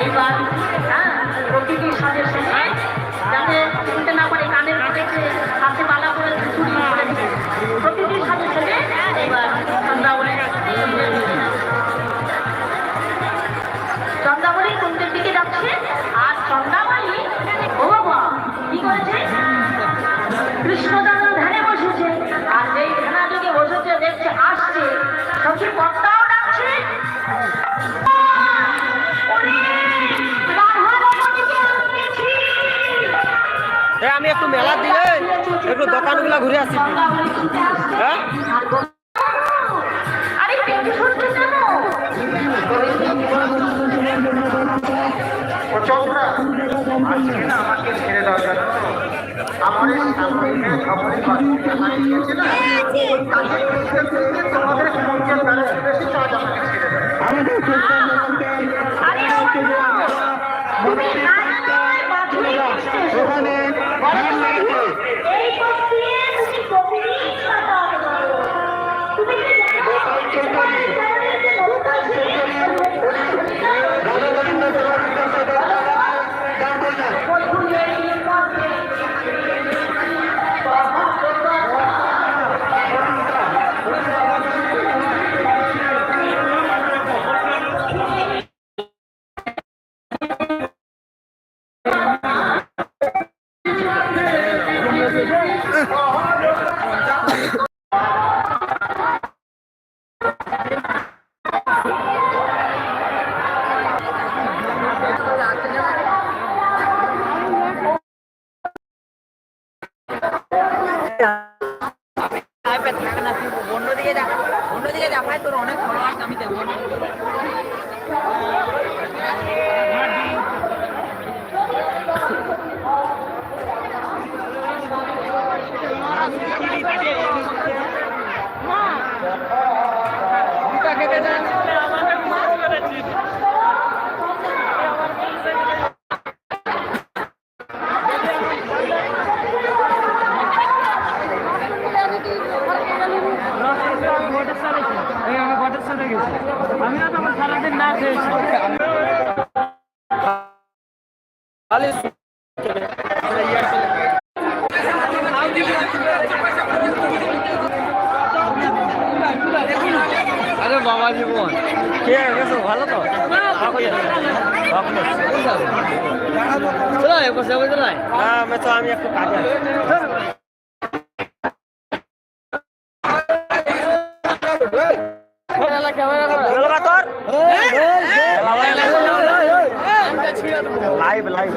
এইবার হ্যাঁ প্রকৃতির সাথে আমি একটু মেলা দিলে একটু দোকানগুলা ঘুরে আসি হ্যাঁ? আমাকে ছেড়ে সামনে খবরের হারিয়েছে না। তোমাদের বেশি আমাকে ছেড়ে দাও। তোর অনেক ফলোয়ার্স আমি দেবো। খালি আরে বাবা জীবন কে গেছো ভালো তো চলো বসে বসে নাই হ্যাঁ তো আমি একটু কাজে আছি। গেলো না তোর? লাইভ লাইভ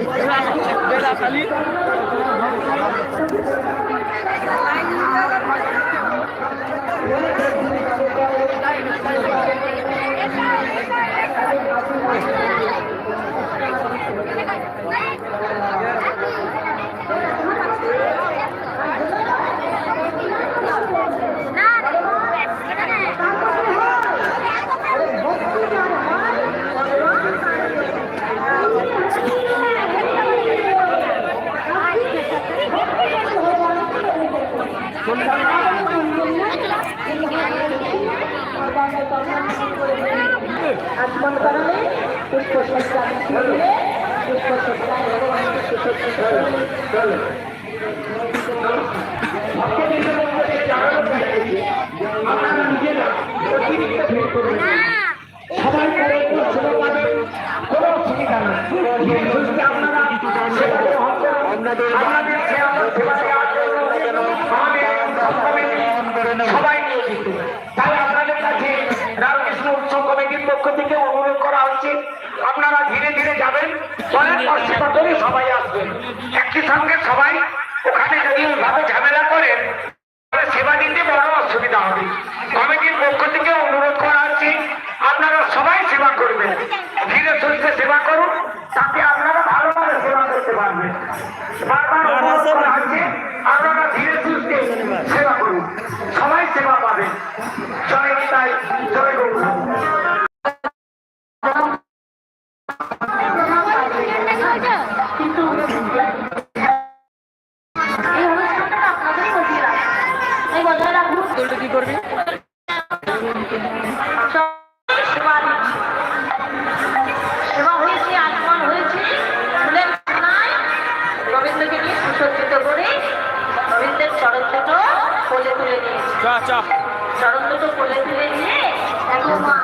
আজমল করলে পুষ্প সজ্জা করলে পুষ্প সজ্জা আপনারা সেবা গ্রহণ করুন। আপনাদের সেবা সেবা দেওয়ার জন্য আমাদের কমিটি সবাই নিয়োজিত তাই আপনাদের কাছে রামকৃষ্ণ উৎসব কমিটির পক্ষ থেকে অনুরোধ করা হচ্ছে আপনারা ধীরে ধীরে যাবেন চলেন অস্বীকার সেবা করে সবাই আসবেন। একই সঙ্গে সবাই ওখানে যদি ওইভাবে ঝামেলা করেন তাহলে সেবা দিতে বড় অসুবিধা হবে। কমিটির পক্ষ থেকে অনুরোধ করা হচ্ছে আপনারা সবাই সেবা করবেন। ধীরে সুস্থে সেবা করুন তাতে আপনারা ভালোভাবে সেবা করতে পারবেন। বারবার সজ্জিত করে রবীন্দ্রের চরণ দুটো কোলে তুলে নিয়েছে চরণ দুটো কোলে তুলে নিয়ে এখন মা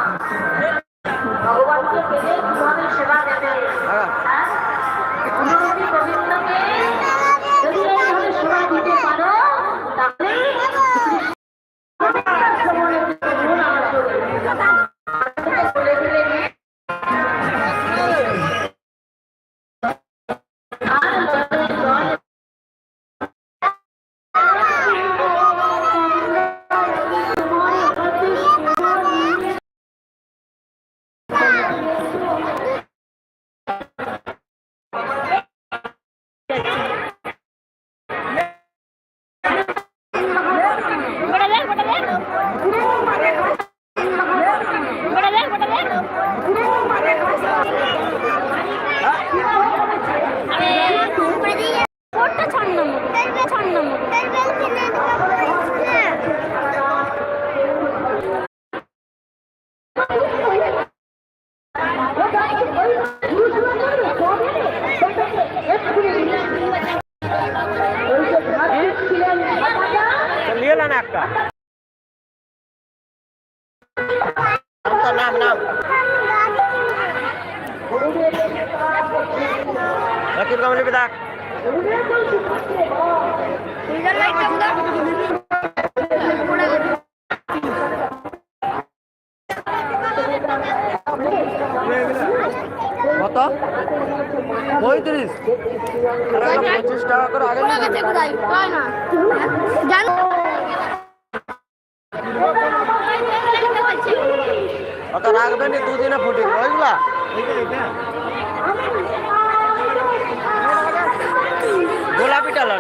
নিয়ে না একটা। নাম নাম। পিতা কত? পঁয়ত্রিশ। পঁচিশ টাকা করে আগে অত রাখবেন দুদিনে ফুটে ওইগুলা গোলাপিটা না